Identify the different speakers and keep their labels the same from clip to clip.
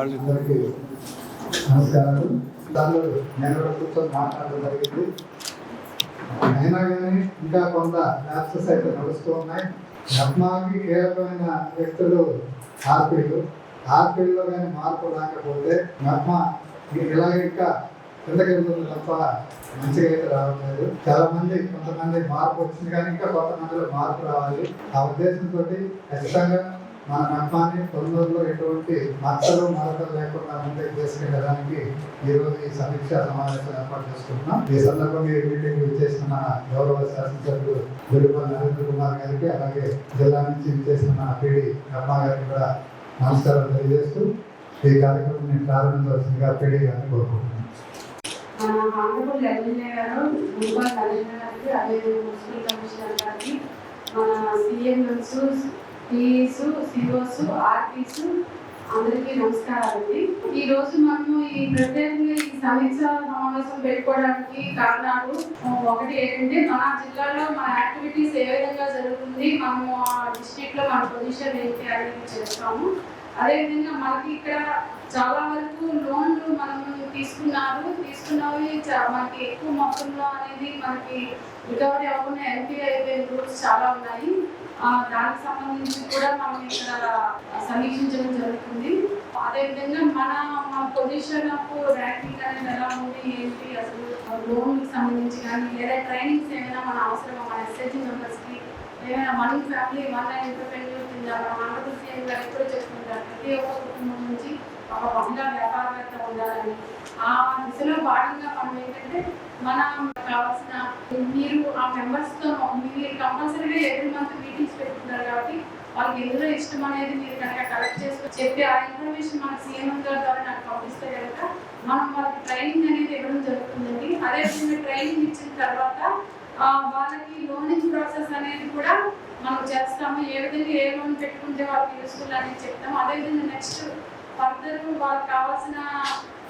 Speaker 1: అందరికీ నమస్కారాలు. దానిలో నేను కూడా మాట్లాడడం జరిగింది. అయినా కానీ ఇంకా కొంత ల్యాప్సెస్ అయితే నడుస్తూ ఉన్నాయి. నర్మాకి కీలకమైన వ్యక్తులు ఆర్పీలు. ఆర్పీల్లో కానీ మార్పు రాకపోతే నర్మ ఇలాగ ఇంకా కిందకి వెళ్తుంది తప్ప మంచిగా అయితే రావట్లేదు. చాలా మంది కొంతమంది మార్పు వచ్చింది కానీ ఇంకా కొంతమందిలో మార్పు రావాలి. ఆ ఉద్దేశంతో ఖచ్చితంగా మన నమ్మాన్ని తొందరలో ఎటువంటి మచ్చలు మరకలు లేకుండా ముందుకు తీసుకెళ్ళడానికి ఈ రోజు ఈ సమీక్ష సమావేశం ఏర్పాటు చేసుకుంటున్నాం. ఈ సందర్భంగా ఈ మీటింగ్ చేసిన మన గౌరవ శాసనసభ్యులు గురుపల్ నరేంద్ర కుమార్ గారికి అలాగే జిల్లా నుంచి చేసిన మన పిడి గారికి కూడా నమస్కారం తెలియజేస్తూ ఈ కార్యక్రమం ప్రారంభించవలసిందిగా పిడి గారిని కోరుకుంటున్నాను.
Speaker 2: మన ఆంధ్రప్రదేశ్ ఎమ్మెల్యే గారు మున్సిపల్ కమిషనర్ గారికి అదే మున్సిపల్ కమిషనర్ గారికి మన సిఎంఎస్ పిఈస్ సిఓస్ ఆర్టీస్ అందరికీ నమస్కారాలండి. ఈ రోజు మనము ఈ ప్రత్యేకంగా ఈ సమీక్ష సమావేశం పెట్టుకోవడానికి కారణాలు ఒకటి ఏంటంటే మన జిల్లాలో మన యాక్టివిటీస్ ఏ విధంగా జరుగుతుంది మనము ఆ లో మన పొజిషన్ ఏంటి అనేది చేస్తాము. అదేవిధంగా మనకి ఇక్కడ చాలా వరకు లోన్లు మనం తీసుకున్నారు తీసుకున్నవి మనకి ఎక్కువ మొత్తంలో అనేది మనకి రికవరీ అవ్వకుండా ఎన్పీ అయిపోయిన రూల్స్ చాలా ఉన్నాయి. ఆ, దానికి సంబంధించి కూడా మనం ఇక్కడ సమీక్షించడం జరుగుతుంది. అదేవిధంగా మన మన పొజిషన్ ఆఫ్ ర్యాంకింగ్ అనేది ఎలా ఉంది ఏంటి అసలు లోన్కి సంబంధించి కానీ లేదా ట్రైనింగ్స్ ఏమైనా మన అవసరం మన ఎస్ఐజీ మెంబర్స్కి ఏమైనా వన్ ఫ్యామిలీ వన్ ఎంటర్ప్రెన్యూర్ కింద మన ఆంధ్రప్రదేశ్ సీఎం గారు ప్రతి ఒక్క కుటుంబం నుంచి ఒక మహిళా వ్యాపారవేత్త ఉండాలని. ఆ దిశలో భాగంగా మనం ఏంటంటే మన కావాల్సిన మీరు ఆ మెంబర్స్తో మీరు కంపల్సరీగా ఎవ్రీ మంత్ మీటింగ్స్ పెట్టుకుంటారు కాబట్టి వాళ్ళకి ఎందులో ఇష్టం అనేది మీరు కనుక కలెక్ట్ చేసుకొని చెప్పి ఆ ఇన్ఫర్మేషన్ మన సీఎం గారి ద్వారా నాకు పంపిస్తే కనుక మనం వాళ్ళకి ట్రైనింగ్ అనేది ఇవ్వడం జరుగుతుందండి. అదేవిధంగా ట్రైనింగ్ ఇచ్చిన తర్వాత వాళ్ళకి లోనింగ్ ప్రాసెస్ అనేది కూడా మనం చేస్తాము ఏ విధంగా ఏ లోన్ పెట్టుకుంటే వాళ్ళకి యూస్ఫుల్ అనేది చెప్తాము. అదేవిధంగా నెక్స్ట్ ఫర్దర్ వాళ్ళకి కావాల్సిన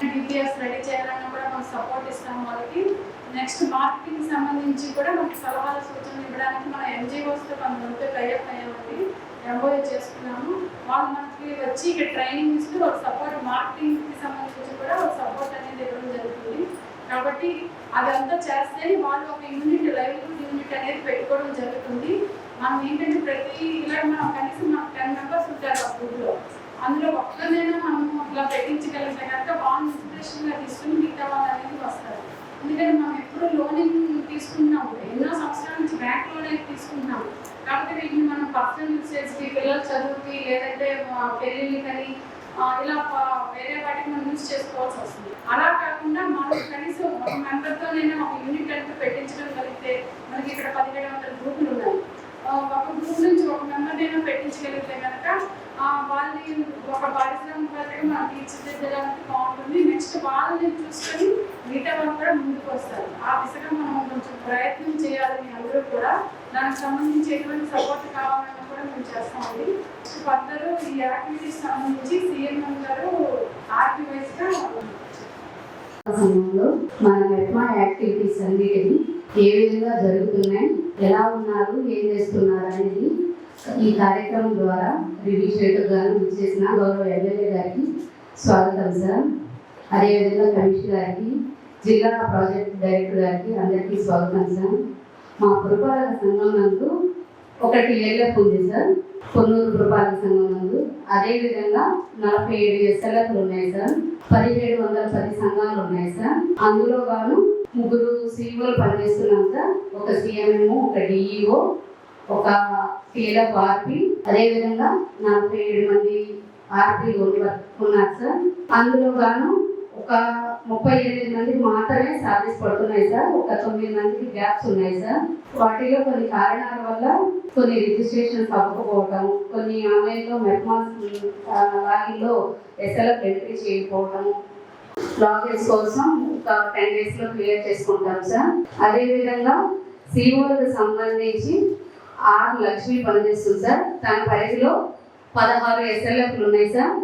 Speaker 2: డీటెయిల్స్ రెడీ చేయాలన్నా కూడా మనం సపోర్ట్ ఇస్తాము వాళ్ళకి. నెక్స్ట్ మార్కెటింగ్ సంబంధించి కూడా మనకి సలహాలు సూచనలు ఇవ్వడానికి మన ఎన్జిఓస్తో కొంతమంది టైప్ అయ్యామండి ఎంఓఏ చేసుకున్నాము. వాళ్ళు మనకి వచ్చి ఇక్కడ ట్రైనింగ్ ఇస్తూ ఒక సపోర్ట్ మార్కెటింగ్కి సంబంధించి కూడా ఒక సపోర్ట్ అనేది ఇవ్వడం జరుగుతుంది. కాబట్టి అదంతా చేస్తే వాళ్ళు ఒక యూనిట్ లైవ్లీహుడ్ యూనిట్ అనేది పెట్టుకోవడం జరుగుతుంది. మనం ఏంటంటే ప్రతి ఇలా మనం కనీసం మనకు టెన్ మెంబర్స్ ఉంటారు ఆ గ్రూప్లో అందులో ఒక్కరినైనా మనం అట్లా పెట్టించగలిగితే కనుక వాళ్ళు ఇన్స్పిరేషన్గా తీసుకుని మిగతా వాళ్ళు అనేది వస్తారు. ఎందుకంటే మనం ఎప్పుడు లోనింగ్ తీసుకుంటున్నాము ఎన్నో సంవత్సరాల నుంచి బ్యాంక్ లోన్ అయితే తీసుకుంటున్నాము కాబట్టి వీటిని మనం పర్సనల్ యూసేజ్కి పిల్లల చదువుకి లేదంటే మా పెళ్ళిళ్ళకని ఇలా వేరే వాటికి మనం యూజ్ చేసుకోవాల్సి వస్తుంది. అలా కాకుండా మనం కనీసం ఒక మెంబర్తోనైనా ఒక యూనిట్ అంటే పెట్టించడం కలిగితే మనకి ఇక్కడ పదిహేడు వందల గ్రూపులు ఉన్నాయి ఆ, ఒక గ్రూప్ నుంచి ఒక మెంబర్నైనా పెట్టించగలిగితే కనుక ఆ, వాళ్ళని ఒక పారిశ్రామికవేత్తగా మనం తీర్చిదిద్దడానికి బాగుంటుంది. నెక్స్ట్ వాళ్ళని చూసుకొని మిగతా వాళ్ళు కూడా ముందుకు వస్తారు. ఆ దిశగా మనం కొంచెం ప్రయత్నం చేయాలని అందరూ కూడా. దానికి సంబంధించి ఎటువంటి సపోర్ట్ కావాలని కూడా మేము చేస్తామండి అందరూ ఈ యాక్టివిటీస్ సంబంధించి సీఎం గారు ఆర్టివైజ్గా
Speaker 3: సమయంలో మన మెట్మా యాక్టివిటీస్ అన్నిటిని ఏ విధంగా జరుగుతున్నాయి ఎలా ఉన్నారు ఏం చేస్తున్నారు అనేది ఈ కార్యక్రమం ద్వారా రివ్యూ చేయడం గాను చేసిన గౌరవ ఎమ్మెల్యే గారికి స్వాగతం సార్ అదేవిధంగా కమిషనర్ గారికి జిల్లా ప్రాజెక్ట్ డైరెక్టర్ గారికి అందరికీ స్వాగతం సార్ మా పురపాలక సంఘం నందు ఒకటి ఏళ్ళకు ఉంది సార్ కొన్నూరు పురపాలక సంఘం నందు. అదేవిధంగా నలభై ఏడు ఎస్ఎల్ఎఫ్లు ఉన్నాయి సార్ పదిహేడు వందల పది సంఘాలు ఉన్నాయి సార్ అందులో గాను ముగ్గురు సీఈఓలు పనిచేస్తున్నాం సార్ ఒక సిఎంఎం ఒక డిఈఓ ఒక టీఎల్ఎఫ్ ఆర్పి అదేవిధంగా నలభై ఏడు మంది ఆర్పి ఉన్నారు సార్. అందులో గాను ఒక ముప్పై ఎనిమిది మందికి మాత్రమే సాలరీస్ పడుతున్నాయి సార్. ఒక తొమ్మిది మందికి గ్యాప్స్ ఉన్నాయి సార్. వాటిలో కొన్ని కారణాల వల్ల కొన్ని రిజిస్ట్రేషన్స్ అవ్వకపోవటం కొన్ని ఆన్లైన్లో మెట్మాస్ లాగిన్లో ఎస్ఎల్ఎఫ్ ఎంట్రీ చేయకపోవటం లాగిన్స్ కోసం ఒక టెన్ డేస్లో క్లియర్ చేసుకుంటాం సార్. అదేవిధంగా సిఓలకు సంబంధించి ఆర్ లక్ష్మి పనిచేస్తుంది సార్. తన పరిధిలో పదహారు ఎస్ఎల్ఎఫ్లు ఉన్నాయి సార్.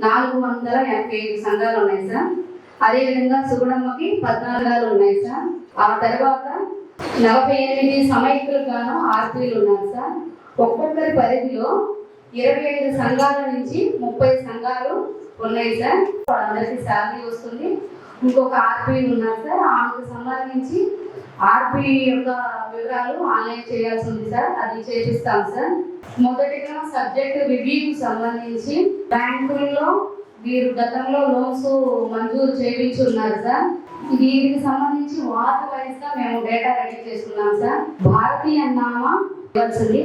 Speaker 3: నాలుగు వందల ఎనభై ఐదు సంఘాలు ఉన్నాయి సార్. అదేవిధంగా సుగుణమ్మకి పద్నాలుగు ఉన్నాయి సార్. ఆ తర్వాత నలభై ఎనిమిది సమైకులు గాను ఆర్పీలు ఉన్నారు సార్. ఒక్కొక్కరి పరిధిలో ఇరవై ఐదు సంఘాల నుంచి ముప్పై సంఘాలు ఉన్నాయి సార్. అందరికీ శాలరీ వస్తుంది. ఇంకొక ఆర్పీ ఉన్నారు సార్. ఆమెకు సంబంధించి ఆర్పీ యొక్క వివరాలు ఆన్లైన్ చేయాల్సి ఉంది సార్. అది చేపిస్తాం సార్. మొదటిగా సబ్జెక్ట్ రివ్యూకి సంబంధించి బ్యాంకుల్లో వీరు గతంలో లోన్స్ మంజూరు చేయించి ఉన్నారు సార్. దీనికి సంబంధించి వార్డు వైజ్గా మేము డేటా రెడీ చేసుకున్నాం సార్. భారతీయ నామా ఇవ్వాల్సింది.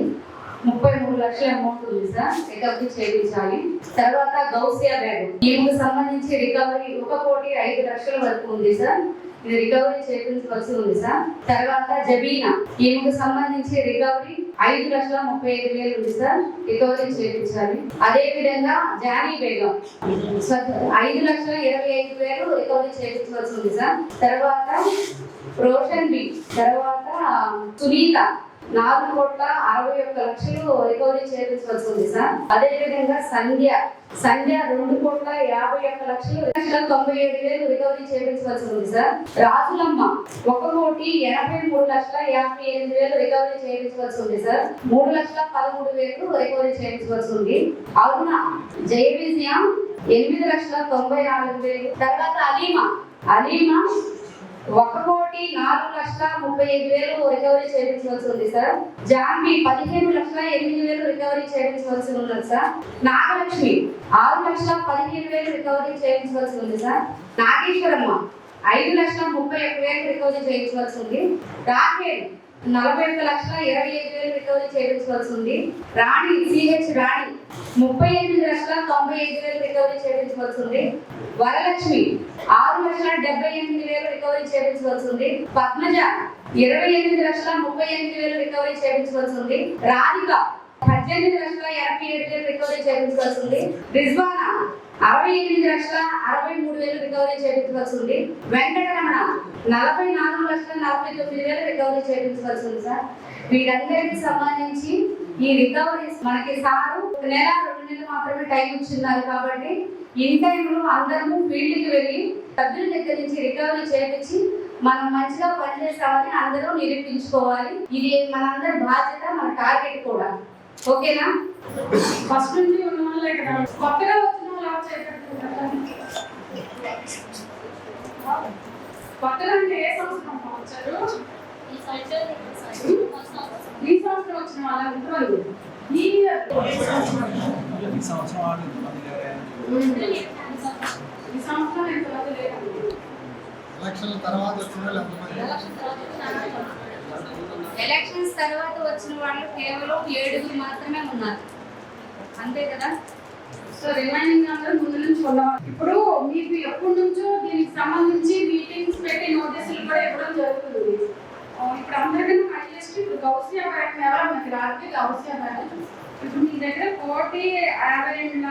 Speaker 3: ముప్పై మూడు లక్షల అమౌంట్ ఉంది సార్. రికవరీ చేయించాలి. తర్వాత గౌసియా బ్యాగ్ దీనికి సంబంధించి రికవరీ ఒక కోటి ఐదు లక్షల వరకు ఉంది సార్. ఇది రికవరీ చేయించవలసి ఉంది సార్. తర్వాత జబీనా. ఈమెకు సంబంధించి రికవరీ ఐదు లక్షల ముప్పై ఐదు వేలు ఉంది సార్. రికవరీ చేయించాలి. అదే విధంగా జానీ బేగం. ఐదు లక్షల ఇరవై ఐదు వేలు రికవరీ చేయించవలసి ఉంది సార్. తర్వాత రోషన్ బి. తర్వాత సునీత. నాలుగు కోట్ల అరవై ఒక్క లక్షలు రికవరీ చేయించవలసి ఉంది సార్. అదేవిధంగా సంధ్య. సంధ్య రెండు కోట్ల యాభై ఒక్క లక్షలు లక్షల తొంభై ఏడు వేలు రికవరీ చేయించవలసి ఉంది సార్. రాజులమ్మ ఒక కోటి ఎనభై మూడు లక్షల యాభై ఎనిమిది వేలు రికవరీ చేయించవలసి ఉంది సార్. మూడు లక్షల పదమూడు వేలు రికవరీ చేయించవలసి ఉంది అరుణ జయ విజయ ఎనిమిది లక్షల తొంభై నాలుగు వేలు. తర్వాత అలీమా. అలీమా ఒక కోటి నాలుగు లక్షల ముప్పై ఐదు వేలు రికవరీ చేయించవలసి ఉంది సార్ జాన్వి పదిహేను లక్షల ఎనిమిది వేలు రికవరీ చేయించవలసి ఉన్నది సార్ నాగలక్ష్మి ఆరు లక్షల పదిహేను వేలు రికవరీ చేయించవలసి ఉంది సార్ నాగేశ్వరమ్మ ఐదు లక్షల ముప్పై ఒక్క వేలు రికవరీ చేయించవలసి ఉంది. రాకేష్ నలభై ఒక్క లక్షల ఇరవై ఐదు వేలు రికవరీ చేయించవలసి ఉంది. రాణి సిహెచ్ రాణి ముప్పై ఎనిమిది లక్షల తొంభై ఐదు వేలు రికవరీ చేయించవలసి ఉంది. వరలక్ష్మి ఆరు లక్షల డెబ్బై ఎనిమిది వేలు రికవరీ చేయించవలసి ఉంది. పద్మజ ఇరవై ఎనిమిది లక్షల ముప్పై ఎనిమిది వేలు రికవరీ చేయించవలసి ఉంది. రాధిక పద్దెనిమిది లక్షల ఎనభై ఏడు వేలు రికవరీ చేయించవలసి ఉంది. రిజ్వానా అరవై ఎనిమిది లక్షల అరవై మూడు వేలు రికవరీ చేయించవలసి ఉంది. వెంకటరమణ నలభై నాలుగు లక్షల నలభై తొమ్మిది వేలు రికవరీ చేయించవలసి ఉంది సార్. వీటన్నిటికి సంబంధించి ఈ రికవరీస్ మనకి సారు ఒక నెల రెండు నెలలు మాత్రమే టైం ఇచ్చిన్నారు కాబట్టి ఇన్ టైంలో అందరము ఫీల్డ్కి వెళ్ళి సభ్యుల దగ్గర నుంచి రికవరీ చేయించి మనం మంచిగా పనిచేస్తామని అందరూ నిరూపించుకోవాలి. ఇది మనందరి బాధ్యత మన టార్గెట్ కూడా. ఓకేనా?
Speaker 2: ఫస్ట్ నుంచి ఉన్న వాళ్ళే కదా. కొత్తగా కొత్తగా అంటే ఏ సంవత్సరం వచ్చారు ఈ సంవత్సరం వచ్చిన వాళ్ళ ఈ
Speaker 4: సంవత్సరం
Speaker 1: తర్వాత వచ్చిన ఎంతమంది?
Speaker 3: ఎలక్షన్స్ తర్వాత వచ్చిన వాళ్ళు కేవలం ఏడుగురు మాత్రమే ఉన్నారు. అంతే కదా?
Speaker 2: సో రిమైనింగ్ అందరూ ముందు నుంచి ఉన్నవాళ్ళు ఇప్పుడు మీకు ఎప్పటి నుంచో దీనికి సంబంధించి మీటింగ్స్ పెట్టి నోటీసులు కూడా ఇవ్వడం జరుగుతుంది. ఇప్పుడు అందరికీ హైయెస్ట్ ఇప్పుడు గౌసియా బ్యాంక్ ఎవరో మీకు రాత్రి గౌసియా బ్యాంక్? ఇప్పుడు మీ దగ్గర కోటి యాభై రెండు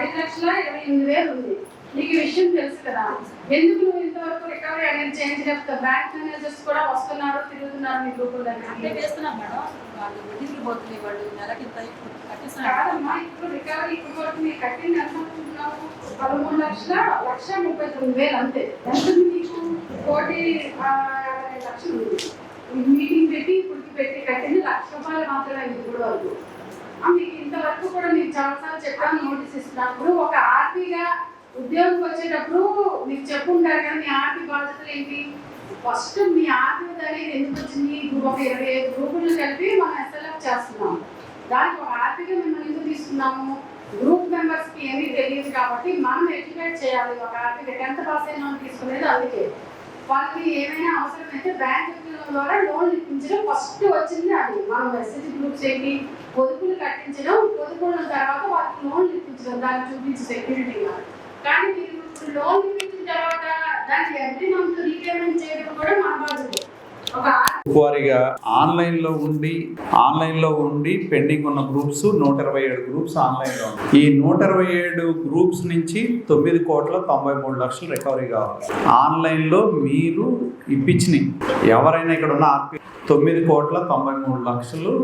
Speaker 2: ఐదు లక్షల ఇరవై ఎనిమిది వేలు ఉంది. నీకు విషయం తెలుసు కదా. ఎందుకు నువ్వు ఇంతవరకు రికవరీ అనేది చేంజ్ చెప్తావు బ్యాంక్ మేనేజర్స్ కూడా వస్తున్నారు తిరుగుతున్నారు మీ గ్రూపుల
Speaker 5: అంటే వేస్తున్నాం మేడం. వాళ్ళు వడ్డీలు పోతుంది వాళ్ళు నెలకి ఇప్పుడు
Speaker 2: కాదమ్మా ఇప్పుడు రికవరీ ఇప్పుడు వరకు మీరు కట్టింది ఎంత అనుకుంటున్నావు? పదమూడు లక్షల లక్ష ముప్పై తొమ్మిది వేలు అంతే. ఎంత మీకు కోటి యాభై లక్షలు మీటింగ్ పెట్టి ఇప్పటికి పెట్టి కట్టింది లక్ష రూపాయలు మాత్రమే ఇప్పుడు వరకు. మీకు ఇంతవరకు కూడా మీకు చాలాసార్లు చెప్పాను నోటీస్ ఇస్తున్నప్పుడు ఒక ఆర్పీగా ఉద్యోగం వచ్చేటప్పుడు మీకు చెప్పుంటారు కదా మీ ఆర్థిక బాధ్యతలు ఏంటి? ఫస్ట్ మీ ఆర్థిక అనేది ఎందుకు వచ్చింది? ఇప్పుడు ఒక ఇరవై ఐదు గ్రూపులు కలిపి మనం ఎస్ఎల్ఎఫ్ చేస్తున్నాం దానికి ఒక ఆర్థిక మిమ్మల్ని ఎందుకు తీసుకున్నాము? గ్రూప్ మెంబర్స్కి ఏమీ తెలియదు కాబట్టి మనం ఎడ్యుకేట్ చేయాలి. ఒక ఆర్థిక టెన్త్ పాస్ అయిన వాళ్ళు తీసుకునేది అందుకే. వాళ్ళకి ఏమైనా అవసరమైతే బ్యాంక్ ద్వారా లోన్ ఇప్పించడం ఫస్ట్ వచ్చింది అది. మనం మెసేజ్ గ్రూప్స్ ఏంటి పొదుపులు కట్టించడం పొదుపుల తర్వాత వాళ్ళకి లోన్లు ఇప్పించడం దాన్ని చూపించి సెక్యూరిటీగా కానీ మీరు లోన్ ఇచ్చిన తర్వాత దానికి ఎవ్రీ మంత్ రీపేమెంట్ చేయడం కూడా మన బాధ్యత.
Speaker 4: వారిగా ఆన్లైన్లో ఉండి ఆన్లైన్లో ఉండి పెండింగ్ ఉన్న గ్రూప్స్ నూట ఇరవై ఏడు గ్రూప్స్ ఆన్లైన్లో ఈ నూట ఇరవై ఏడు గ్రూప్స్ నుంచి తొమ్మిది కోట్ల తొంభై మూడు లక్షలు రికవరీ కావాలి. ఆన్లైన్లో మీరు ఇప్పించిన ఎవరైనా ఇక్కడ ఉన్న ఆర్పి తొమ్మిది కోట్ల తొంభై మూడు లక్షలు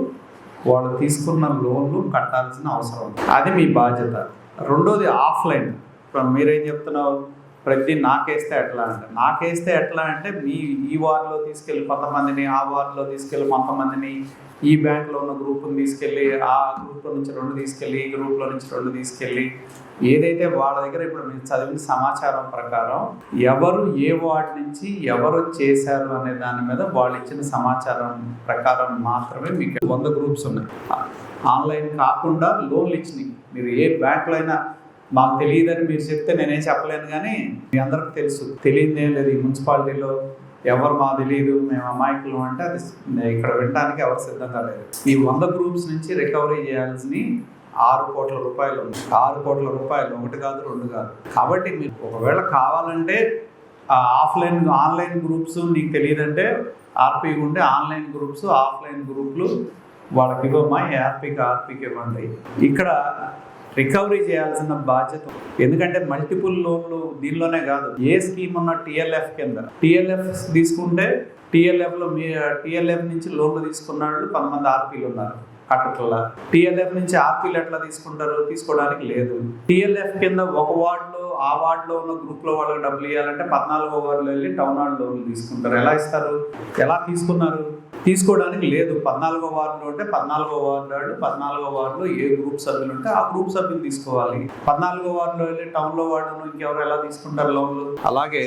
Speaker 4: వాళ్ళు తీసుకున్న లోన్లు కట్టాల్సిన అవసరం ఉంది. అది మీ బాధ్యత. రెండోది ఆఫ్లైన్. మీరేం చెప్తున్నావు ప్రతి నాకేస్తే ఎట్లా అంటే నాకేస్తే ఎట్లా అంటే మీ ఈ వార్డులో తీసుకెళ్ళి కొంతమందిని ఆ వార్డులో తీసుకెళ్ళి కొంతమందిని ఈ బ్యాంక్లో ఉన్న గ్రూప్ని తీసుకెళ్ళి ఆ గ్రూప్లో నుంచి రెండు తీసుకెళ్ళి ఈ గ్రూప్లో నుంచి రెండు తీసుకెళ్ళి ఏదైతే వాళ్ళ దగ్గర ఇప్పుడు మీరు చదివిన సమాచారం ప్రకారం ఎవరు ఏ వార్డు నుంచి ఎవరు చేశారు అనే దాని మీద వాళ్ళు ఇచ్చిన సమాచారం ప్రకారం మాత్రమే మీకు వంద గ్రూప్స్ ఉన్నాయి. ఆన్లైన్ కాకుండా లోన్లు ఇచ్చినాయి మీరు ఏ బ్యాంకులైనా అయినా మాకు తెలియదని మీరు చెప్తే నేనేం చెప్పలేను కానీ మీ అందరికి తెలుసు. తెలియదు లేదు ఈ మున్సిపాలిటీలో ఎవరు మా తెలియదు మేము అమాయకులు అంటే అది ఇక్కడ వినడానికి ఎవరు సిద్ధంగా లేదు ఈ వంద గ్రూప్స్ నుంచి రికవరీ చేయాల్సిన ఆరు కోట్ల రూపాయలు ఆరు కోట్ల రూపాయలు ఒకటి కాదు రెండు కాదు. కాబట్టి మీరు ఒకవేళ కావాలంటే ఆఫ్లైన్ ఆన్లైన్ గ్రూప్స్ నీకు తెలియదంటే ఆర్పీ ఉంటే ఆన్లైన్ గ్రూప్స్ ఆఫ్లైన్ గ్రూప్లు వాళ్ళకి ఇవ్వమా ఆర్పీకి ఆర్పీకి ఇవ్వండి. ఇక్కడ రికవరీ చేయాల్సిన బాధ్యత. ఎందుకంటే మల్టిపుల్ లోన్లు దీనిలోనే కాదు. ఏ స్కీమ్ ఉన్న టిఎల్ఎఫ్ కింద. టిఎల్ఎఫ్ తీసుకుంటే టిఎల్ఎఫ్లో మీ టిఎల్ఎఫ్ నుంచి లోన్లు తీసుకున్న వాళ్ళు కొంతమంది ఆర్పీలు ఉన్నారు. అట్లా. టిఎల్ఎఫ్ నుంచి ఆర్పీలు ఎట్లా తీసుకుంటారు? తీసుకోవడానికి లేదు. టిఎల్ఎఫ్ కింద ఒక వార్డులో ఆ వార్డులో ఉన్న గ్రూప్లో వాళ్ళకి డబ్బులు ఇవ్వాలంటే పద్నాలుగో వార్డులో వెళ్ళి టౌన్ హాల్ లోన్లు తీసుకుంటారు. ఎలా ఇస్తారు? ఎలా తీసుకున్నారు? తీసుకోవడానికి లేదు. పద్నాలుగో వార్డులో ఉంటే పద్నాలుగో వార్డు వాళ్ళు పద్నాలుగో వార్డులో ఏ గ్రూప్ సభ్యులు ఉంటే ఆ గ్రూప్ సభ్యులు తీసుకోవాలి. పద్నాలుగో వార్డులో వెళ్ళి టౌన్లో వార్డును ఇంకెవరు ఎలా తీసుకుంటారు లోన్లు? అలాగే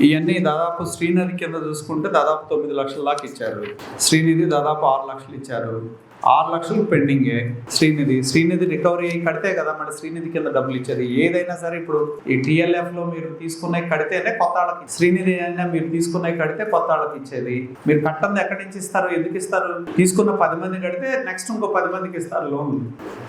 Speaker 4: ఇవన్నీ దాదాపు శ్రీనిధి కింద చూసుకుంటే దాదాపు తొమ్మిది లక్షల దాకా ఇచ్చారు. శ్రీనిధి దాదాపు ఆరు లక్షలు ఇచ్చారు. ఆరు లక్షలు పెండింగే శ్రీనిధి శ్రీనిధి రికవరీ అయ్యి కడితే కదా మరి శ్రీనిధి కింద డబ్బులు ఇచ్చేది. ఏదైనా సరే ఇప్పుడు ఈ టిఎల్ఎఫ్లో మీరు తీసుకున్నవి కడితేనే కొత్త వాళ్ళకి శ్రీనిధి అయినా మీరు తీసుకున్నవి కడితే కొత్త వాళ్ళకి ఇచ్చేది. మీరు కట్టంది ఎక్కడి నుంచి ఇస్తారు? ఎందుకు ఇస్తారు? తీసుకున్న పది మంది కడితే నెక్స్ట్ ఇంకో పది మందికి ఇస్తారు లోన్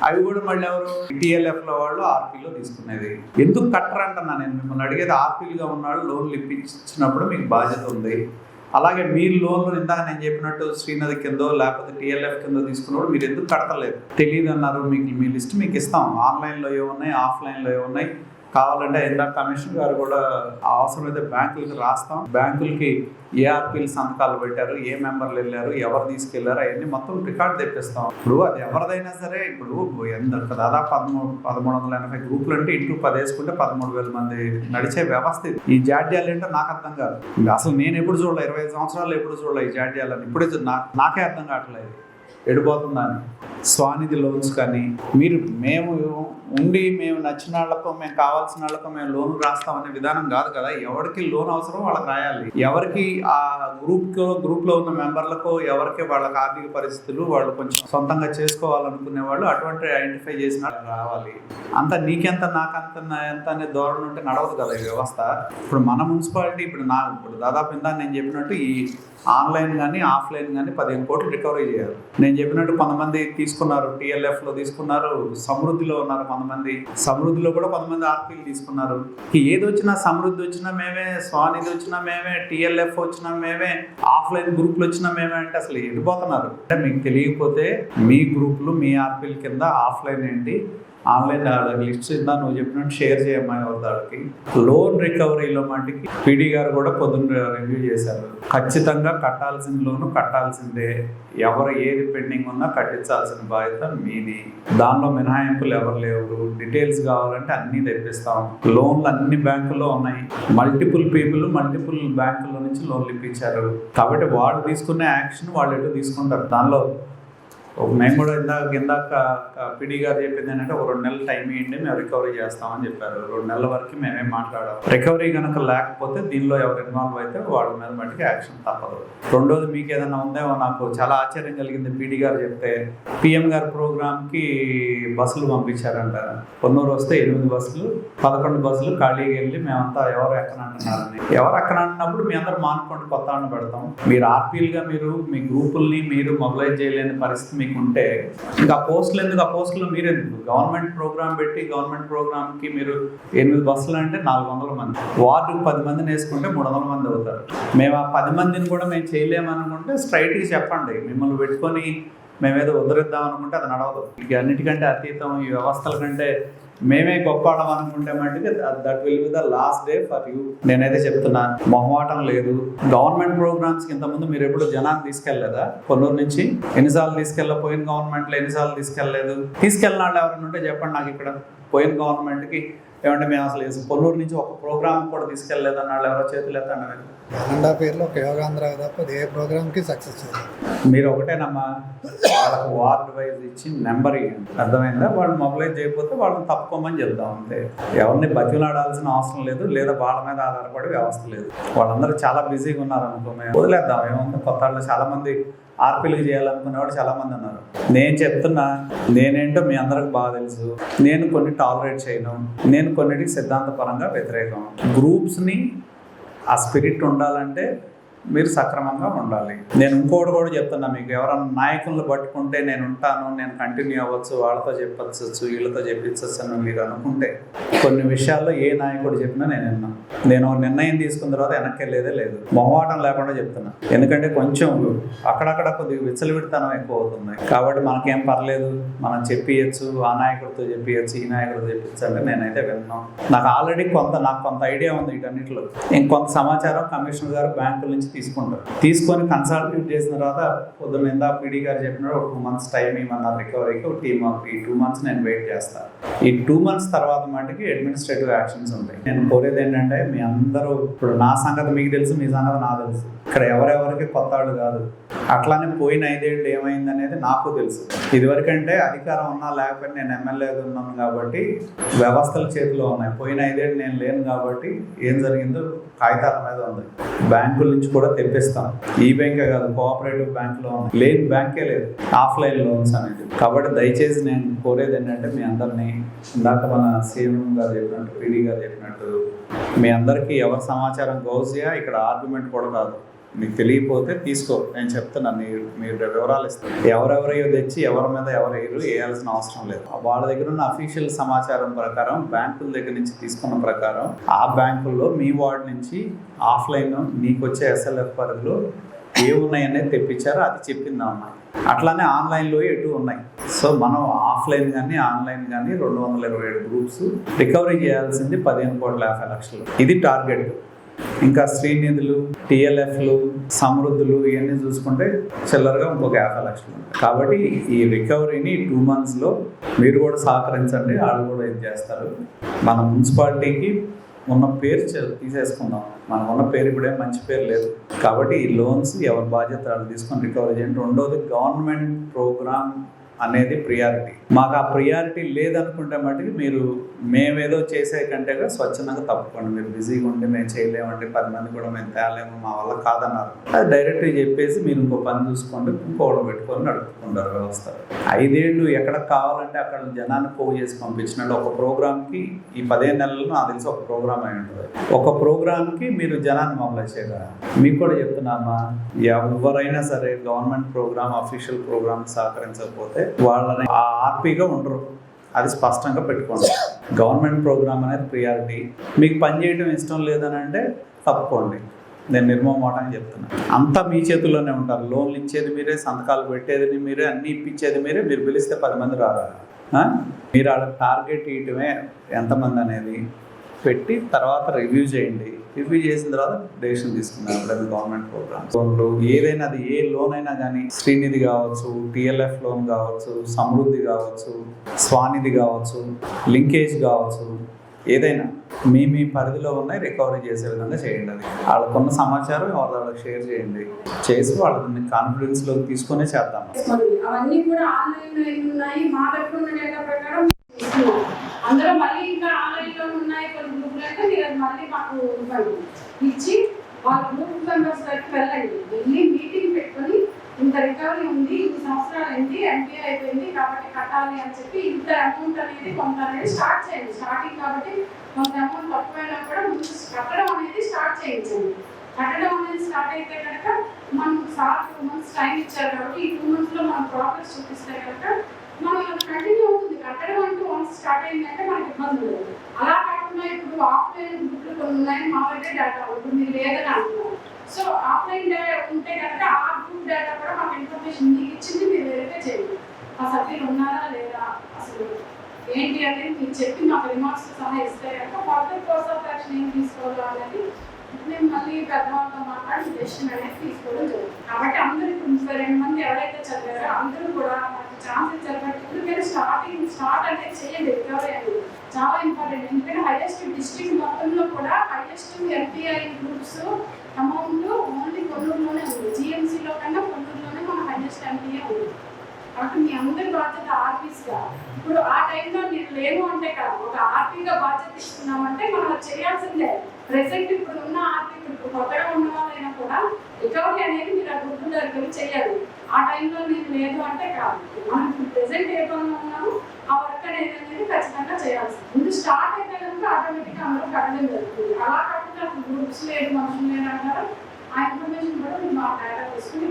Speaker 4: అవి కూడా మళ్ళీ ఎవరు? టిఎల్ఎఫ్లో వాళ్ళు ఆర్పీలో తీసుకునేది. ఎందుకు కట్టరంటున్నా నేను మిమ్మల్ని అడిగేది. ఆర్పీలుగా ఉన్నాడు లోన్లు ఇప్పించినప్పుడు మీకు బాధ్యత ఉంది. అలాగే మీరు లోన్లు ఇందాక నేను చెప్పినట్టు శ్రీనది కిందో లేకపోతే టీఎల్ఎఫ్ కిందో తీసుకున్నప్పుడు మీరు ఎందుకు కడతలేదు తెలియదు అన్నారు మీకు మీ లిస్ట్ మీకు ఇస్తాం. ఆన్లైన్లో ఏమున్నాయి? ఆఫ్లైన్లో ఏమున్నాయి? కావాలంటే ఇందాక కమిషనర్ గారు కూడా అవసరమైతే బ్యాంకులకి రాస్తాం. బ్యాంకులకి ఏ ఆర్పీలు సంతకాలు పెట్టారు ఏ మెంబర్లు వెళ్ళారు ఎవరు తీసుకెళ్ళారు అవన్నీ మొత్తం రికార్డ్ తెప్పిస్తాం. ఇప్పుడు అది ఎవరిదైనా సరే ఇప్పుడు ఎంత దాదాపు పదమూడు పదమూడు వందల ఎనభై గ్రూపులు అంటే ఇంటూ పది వేసుకుంటే పదమూడు వేల మంది నడిచే వ్యవస్థ ఇది. ఈ జాడ్యాలు ఏంటో నాకు అర్థం కాదు. అసలు నేను ఎప్పుడు చూడలే ఇరవై ఐదు సంవత్సరాలు ఎప్పుడు చూడలే ఈ జాడ్యాలని. ఇప్పుడే నాకే అర్థం కావట్లేదు. ఎడిపోతుందని స్వానిధి లోన్స్ కానీ మీరు మేము ఉండి మేము నచ్చిన వాళ్ళకు మేము కావాల్సిన వాళ్ళకు మేము లోన్ రాస్తామనే విధానం కాదు కదా. ఎవరికి లోన్ అవసరం వాళ్ళకి రాయాలి. ఎవరికి ఆ గ్రూప్కో గ్రూప్లో ఉన్న మెంబర్లకు ఎవరికి వాళ్ళకి ఆర్థిక పరిస్థితులు వాళ్ళు కొంచెం సొంతంగా చేసుకోవాలనుకునే వాళ్ళు అటువంటి ఐడెంటిఫై చేసిన రావాలి. అంత నీకెంత నాకంత ఎంత అనే ధోరణి ఉంటే నడవదు కదా ఈ వ్యవస్థ. ఇప్పుడు మన మున్సిపాలిటీ ఇప్పుడు నా ఇప్పుడు దాదాపు ఇందా నేను చెప్పినట్టు ఈ ఆన్లైన్ కానీ ఆఫ్లైన్ కానీ పదిహేను కోట్లు రికవరీ చేయాలి. నేను చెప్పినట్టు కొంతమంది తీసుకు తీసుకున్నారు టిఎల్ఎఫ్లో తీసుకున్నారు సమృద్ధిలో ఉన్నారు కొంతమంది సమృద్ధిలో కూడా కొంతమంది ఆర్పీలు తీసుకున్నారు. ఏది వచ్చినా సమృద్ధి వచ్చినా మేమే స్వానిధి వచ్చినా మేమే టిఎల్ఎఫ్ వచ్చినా మేమే ఆఫ్లైన్ గ్రూపులు వచ్చినా మేమే అంటే అసలు వెళ్ళిపోతున్నారు అంటే మీకు తెలియకపోతే మీ గ్రూపులు మీ ఆర్పీల కింద ఆఫ్లైన్ ఏంటి? ఆన్లైన్ లిస్ట్ ఇందా నువ్వు చెప్పినట్టు షేర్ చేయమ్మా ఎవరి దాడికి. లోన్ రికవరీలో మటుకి పీడీ గారు కూడా పొద్దున్న రివ్యూ చేశారు. ఖచ్చితంగా కట్టాల్సిన లోను కట్టాల్సిందే. ఎవరు ఏది పెండింగ్ ఉన్నా కట్టించాల్సిన బాధ్యత మీది. దానిలో మినహాయింపులు ఎవరు లేవు. డీటెయిల్స్ కావాలంటే అన్ని తెప్పిస్తాం. లోన్లు అన్ని బ్యాంకుల్లో ఉన్నాయి. మల్టిపుల్ పీపుల్ మల్టిపుల్ బ్యాంకుల నుంచి లోన్లు ఇప్పించారు. కాబట్టి వాళ్ళు తీసుకునే యాక్షన్ వాళ్ళు ఎటు తీసుకుంటారు. దానిలో ఒక మేము కూడా ఇందాక ఇందాక పిడి గారు చెప్పింది ఏంటంటే ఒక రెండు నెలలు టైం ఇవ్వండి మేము రికవరీ చేస్తామని చెప్పారు. రెండు నెలల వరకు మేమేం మాట్లాడాం రికవరీ కనుక లేకపోతే దీనిలో ఎవరు ఇన్వాల్వ్ అయితే వాళ్ళ మీద మటుకు యాక్షన్ తప్పదు. రెండోది మీకు ఏదైనా ఉందేమో నాకు చాలా ఆశ్చర్యం కలిగింది పిడి గారు చెప్తే. పిఎం గారి ప్రోగ్రామ్కి బస్సులు పంపించారంట. కొన్నూరు వస్తే ఎనిమిది బస్సులు పదకొండు బస్సులు ఖాళీగా వెళ్ళి మేమంతా ఎవరు ఎక్కనంటున్నారని. ఎవరు ఎక్కనంటున్నప్పుడు మీ అందరూ మానుకోండి కొత్త పెడతాం. మీరు ఆర్పీలుగా మీరు మీ గ్రూపుల్ని మీరు మొబిలైజ్ చేయలేని పరిస్థితి మీకు ఉంటే ఇంకా పోస్టులు ఎందుకు ఆ పోస్టులు మీరు ఎందుకు గవర్నమెంట్ ప్రోగ్రామ్ పెట్టి గవర్నమెంట్ ప్రోగ్రామ్కి మీరు ఎనిమిది బస్సులు అంటే నాలుగు వందల మంది. వార్డుకు పది మందిని వేసుకుంటే మూడు వందల మంది అవుతారు. మేము ఆ పది మందిని కూడా మేము చేయలేమనుకుంటే స్ట్రైట్గా చెప్పండి. మిమ్మల్ని పెట్టుకొని మేమేదో వదిలిద్దాం అనుకుంటే అది నడవదు. ఇక అన్నిటికంటే అతీతం ఈ వ్యవస్థల కంటే మేమే గొప్ప వాళ్ళం అనుకుంటే మటుకు that will be the last day for you నేనైతే చెప్తున్నాను మొహమాటం లేదు. గవర్నమెంట్ ప్రోగ్రామ్స్ ఇంతకుముందు మీరు ఎప్పుడు జనాన్ని తీసుకెళ్ళేదా కొన్నూరు నుంచి ఎన్నిసార్లు తీసుకెళ్ళ పోయిన గవర్నమెంట్లో ఎన్నిసార్లు తీసుకెళ్ళలేదు? తీసుకెళ్ళిన వాళ్ళు ఎవరైనా ఉంటే చెప్పండి నాకు ఇక్కడ. పోయిన గవర్నమెంట్కి ఏమంటే మేము అసలు పొల్లూరు నుంచి ఒక ప్రోగ్రామ్ కూడా తీసుకెళ్ళలేదని వాళ్ళు ఎవరో చేతులు ఎత్తండి.
Speaker 1: వన్ హాఫ్ ఇయర్లో ఒక యోగాంధ్ర తప్ప ఏ ప్రోగ్రామ్కి సక్సెస్
Speaker 4: మీరు ఒకటేనమ్మా వాళ్ళకు వార్డ్ వైజ్ ఇచ్చి నెంబర్ ఇవ్వండి అర్థమైందా? వాళ్ళు మొబిలైజ్ చేయకపోతే వాళ్ళని తప్పుకోమని చెప్దాం అంతే. ఎవరిని బతిలాడాల్సిన అవసరం లేదు లేదా వాళ్ళ మీద ఆధారపడి వ్యవస్థ లేదు. వాళ్ళందరూ చాలా బిజీగా ఉన్నారు అనుకో మేము వదిలేద్దాం. ఏముంది కొత్త వాళ్ళు చాలా మంది ఆర్పీలకు చేయాలనుకునే వాళ్ళు చాలా మంది ఉన్నారు. నేను చెప్తున్నా నేనేంటో మీ అందరికి బాగా తెలుసు. నేను కొన్ని టాలరేట్ చేయను. నేను కొన్నిటికి సిద్ధాంతపరంగా వ్యతిరేకం. గ్రూప్స్ని ఆ స్పిరిట్ ఉండాలంటే మీరు సక్రమంగా ఉండాలి. నేను ఇంకోటి కూడా చెప్తున్నా మీకు ఎవరైనా నాయకులను పట్టుకుంటే నేను ఉంటాను నేను కంటిన్యూ అవ్వచ్చు వాళ్ళతో చెప్పచ్చు వీళ్ళతో చెప్పించచ్చు అని మీరు అనుకుంటే కొన్ని విషయాల్లో ఏ నాయకుడు చెప్పినా నేను విన్నాను నేను నిర్ణయం తీసుకున్న తర్వాత వెనక్కి వెళ్ళేదే లేదు. మొహమాటం లేకుండా చెప్తున్నా. ఎందుకంటే కొంచెం అక్కడక్కడ కొద్దిగా విచ్చలవిడితనం ఎక్కువ అవుతుంది. కాబట్టి మనకేం పర్లేదు మనం చెప్పియచ్చు ఆ నాయకుడితో చెప్పియచ్చు ఈ నాయకుడితో చెప్పించండి నేనైతే విన్నాను. నాకు ఆల్రెడీ కొంత నాకు కొంత ఐడియా ఉంది వీటన్నిటిలో. ఇంకొంత సమాచారం కమిషనర్ గారు బ్యాంకుల నుంచి తీసుకుంటారు. తీసుకొని కన్సల్టేట్ చేసిన తర్వాత పొద్దున్న ఇందా పీడీ గారు చెప్పినారు ఒక టూ మంత్స్ టైం ఇవ్వమన్నారు రికవరీకి ఒక టీమ్ ఈ టూ మంత్స్ నేను వెయిట్ చేస్తాను ఈ టూ మంత్స్ తర్వాత మటుకి అడ్మినిస్ట్రేటివ్ యాక్షన్స్ ఉంటాయి. నేను కోరేది ఏంటంటే మీ అందరూ ఇప్పుడు నా సంగతి మీకు తెలుసు మీ సంగతి నాకు తెలుసు. ఇక్కడ ఎవరెవరికి కొత్త వాళ్ళు కాదు. అట్లానే పోయిన ఐదేళ్ళు ఏమైంది అనేది నాకు తెలుసు. ఇదివరకంటే అధికారం ఉన్నా లేకపోతే నేను ఎమ్మెల్యేగా ఉన్నాను కాబట్టి వ్యవస్థల చేతిలో ఉన్నాయి. పోయిన ఐదేళ్ళు నేను లేను కాబట్టి ఏం జరిగిందో కాగితాల మీద ఉంది. బ్యాంకుల నుంచి కూడా తెప్పిస్తాం. ఈ బ్యాంకే కాదు కోఆపరేటివ్ బ్యాంకులో లేని బ్యాంకే లేదు. ఆఫ్లైన్ లోన్స్ అనేది. కాబట్టి దయచేసి నేను కోరేది ఏంటంటే మీ అందరినీ ఇందాక మన సీఎం గారు చెప్పినట్టు పీడీ గారు చెప్పినట్టు మీ అందరికీ ఎవరి సమాచారం గౌజియా ఇక్కడ ఆర్గ్యుమెంట్ కూడా కాదు మీకు తెలియకపోతే తీసుకో. నేను చెప్తున్నాను మీరు మీరు వివరాలు ఇస్తాను ఎవరెవరో తెచ్చి ఎవరి మీద ఎవరు వేయాల్సిన అవసరం లేదు. వాళ్ళ దగ్గర ఉన్న అఫీషియల్ సమాచారం ప్రకారం బ్యాంకుల దగ్గర నుంచి తీసుకున్న ప్రకారం ఆ బ్యాంకుల్లో మీ వార్డ్ నుంచి ఆఫ్లైన్ మీకు వచ్చే ఎస్ఎల్ఎఫ్ పరిధిలో ఏ ఉన్నాయనేది తెప్పించారో అది చెప్పింది అమ్మాయి అట్లానే ఆన్లైన్లో ఎటు ఉన్నాయి. సో మనం ఆఫ్లైన్ కానీ ఆన్లైన్ కానీ రెండు వందల ఇరవై ఏడు గ్రూప్స్ రికవరీ చేయాల్సింది పదిహేను కోట్ల యాభై లక్షలు. ఇది టార్గెట్. ఇంకా శ్రీనిధులు టిఎల్ఎఫ్లు సమృద్ధులు ఇవన్నీ చూసుకుంటే చిల్లరగా ఇంకొక యాభై లక్షలు కాబట్టి ఈ రికవరీని టూ మంత్స్లో మీరు కూడా సహకరించండి. వాళ్ళు కూడా ఇది చేస్తారు? మన మున్సిపాలిటీకి ఉన్న పేరు చె- తీసేసుకుందాం. మనం ఉన్న పేరు ఇప్పుడే మంచి పేరు లేదు. కాబట్టి ఈ లోన్స్ ఎవరి బాధ్యత వాళ్ళు తీసుకొని రికవరీ చేయండి. రెండోది గవర్నమెంట్ ప్రోగ్రామ్ అనేది ప్రియారిటీ మాకు ఆ ప్రియారిటీ లేదనుకుంటే మటుకు మీరు మేమేదో చేసే కంటే కూడా స్వచ్ఛందంగా తప్పుకోండి. మీరు బిజీగా ఉండి మేము చేయలేమండి. పది మంది కూడా మేము తేలేము మా వల్ల కాదన్నారు. అది డైరెక్ట్గా చెప్పేసి మీరు ఇంకో పని చూసుకోండి ఇంకోటి పెట్టుకొని నడుపుకుంటారు వ్యవస్థ. ఐదేళ్ళు ఎక్కడ కావాలంటే అక్కడ జనాన్ని పోగు చేసి పంపించినట్టు ఒక ప్రోగ్రామ్కి ఈ పదిహేను నెలల్లో నాకు తెలిసి ఒక ప్రోగ్రామ్ అయి ఉంటుంది. ఒక ప్రోగ్రామ్కి మీరు జనాన్ని మొబలైజ్ చేయగలరా? మీకు కూడా చెప్తున్నామా ఎవరైనా సరే గవర్నమెంట్ ప్రోగ్రామ్ అఫీషియల్ ప్రోగ్రామ్ సహకరించకపోతే వాళ్ళని ఆ ఆర్పీగా ఉండరు. అది స్పష్టంగా పెట్టుకోండి. గవర్నమెంట్ ప్రోగ్రామ్ అనేది ప్రియారిటీ. మీకు పని చేయడం ఇష్టం లేదని అంటే తప్పుకోండి. నేను నిర్మమాటంగా చెప్తున్నాను అంతా మీ చేతుల్లోనే ఉంటారు. లోన్లు ఇచ్చేది మీరే సంతకాలు పెట్టేది మీరే అన్ని ఇప్పించేది మీరే. మీరు పిలిస్తే పది మంది రారా. మీరు వాళ్ళకి టార్గెట్ ఇయ్యటమే ఎంతమంది అనేది పెట్టి తర్వాత రివ్యూ చేయండి. రివ్యూ చేసిన తర్వాత డెసిషన్ తీసుకున్నారు ఎప్పుడైనా గవర్నమెంట్ ప్రోగ్రామ్. లోన్లు ఏదైనా అది ఏ లోన్ అయినా కానీ శ్రీనిధి కావచ్చు టిఎల్ఎఫ్ లోన్ కావచ్చు సమృద్ధి కావచ్చు స్వానిధి కావచ్చు లింకేజ్ కావచ్చు ఏదైనా మీ మీ పరిధిలో ఉన్నాయి రికవరీ చేసే విధంగా చేయండి అది. వాళ్ళకున్న సమాచారం వాళ్ళకి షేర్ చేయండి. చేసి వాళ్ళని కాన్ఫిడెన్స్లోకి తీసుకునే చేద్దాం.
Speaker 2: అవన్నీ కూడా ఆన్లైన్లో ఉన్నాయి మా ప్రకారం అందులో మళ్ళీ ఇంకా ఆన్లైన్లో ఉన్నాయి సెకండ్ ఇయర్ మళ్ళీ మాకు ఇవ్వండి ఇచ్చి వాళ్ళ గ్రూప్ మెంబర్స్ దగ్గరికి వెళ్ళండి. వెళ్ళి మీటింగ్ పెట్టుకొని ఇంత రికవరీ ఉంది ఇన్ని సంవత్సరాలు ఏంటి ఎంపీ అయిపోయింది కాబట్టి కట్టాలి అని చెప్పి ఇంత అమౌంట్ అనేది కొంత అనేది స్టార్ట్ చేయండి. స్టార్టింగ్ కాబట్టి కొంత అమౌంట్ తక్కువైనా కూడా ముందు కట్టడం అనేది స్టార్ట్ చేయించండి. కట్టడం అనేది స్టార్ట్ అయితే కనుక మనం సార్ టూ మంత్స్ టైం ఇచ్చారు కాబట్టి ఈ టూ మంత్స్లో మనం ప్రోగ్రెస్ చూపిస్తే కనుక మనం కంటిన్యూ అవుతుంది. కట్టడం అంటూ వన్స్ స్టార్ట్ అయిందంటే మనకి ఇబ్బంది లేదు. అలా కాకుండా ఇప్పుడు ఆఫ్లైన్ గ్రూపులు కొన్ని ఉన్నాయని మా దగ్గర డేటా ఇప్పుడు మీరు లేదని అంటున్నారు. సో ఆఫ్లైన్ డేటా ఉంటే కనుక ఆ గ్రూప్ డేటా కూడా మాకు ఇన్ఫర్మేషన్ మీకు ఇచ్చింది మీరు వెరిఫై చేయండి. ఆ సభ్యులు ఉన్నారా లేదా? అసలు ఏంటి అనేది మీరు చెప్పి మాకు రిమార్క్స్ సహా ఇస్తే కనుక ఫర్దర్ కోర్స్ ఆఫ్ యాక్షన్ ఏం తీసుకోవాలో అనేది మేము మళ్ళీ పెద్దవాళ్ళతో మాట్లాడి డెసిషన్ అనేది తీసుకోవడం జరుగుతుంది. కాబట్టి అందరూ ఇప్పుడు ముప్పై రెండు మంది ఎవరైతే చదివారో అందరూ కూడా మనకి ఛాన్స్ ఇచ్చారు బట్ ఎందుకంటే స్టార్టింగ్ స్టార్ట్ అనేది చేయండి రికవరీ అనేది చాలా ఇంపార్టెంట్ ఎందుకంటే హైయెస్ట్ డిస్ట్రిక్ట్ మొత్తంలో కూడా highest NPI groups amount only కొల్లూరులోనే ఉంది. జిఎంసీలో కన్నా కొల్లూరులోనే మన హైయెస్ట్ ఎంపీఏ ఉంది. కాబట్టి మీ అందరి బాధ్యత ఆర్పీస్గా ఇప్పుడు ఆ టైంలో నేను లేను అంటే కాదు ఒక ఆర్పీగా బాధ్యత ఇస్తున్నామంటే మనం అది చేయాల్సిందే. ప్రెసెంట్ ఇప్పుడు ఉన్న ఆర్పీ ఇప్పుడు కొత్తగా ఉన్న వాళ్ళైనా కూడా రికవరీ అనేది మీరు ఆ గ్రూప్ దగ్గర చేయాలి. ఆ టైంలో నేను లేదు అంటే కాదు. మనం ఇప్పుడు ప్రెసెంట్ ఏ పనులు ఉన్నామో ఆ వర్క్ అనేది అనేది ఖచ్చితంగా చేయాల్సి ముందు స్టార్ట్ అయితే కనుక ఆటోమేటిక్గా అందరూ కట్టడం జరుగుతుంది అలా కాకుండా గ్రూప్స్ లేదు మనుషులు లేదు అంటారు? ఆ ఇన్ఫర్మేషన్ కూడా మీరు మా డైలాగ్ తీసుకుని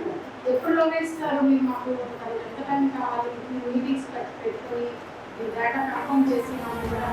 Speaker 2: ఎప్పుడు ఇస్తారు మీరు మాకు ఎంత టైం కావాలి మీటింగ్స్ పెట్టుకొని డేటా కన్ఫర్మ్ చేసి మనం కూడా.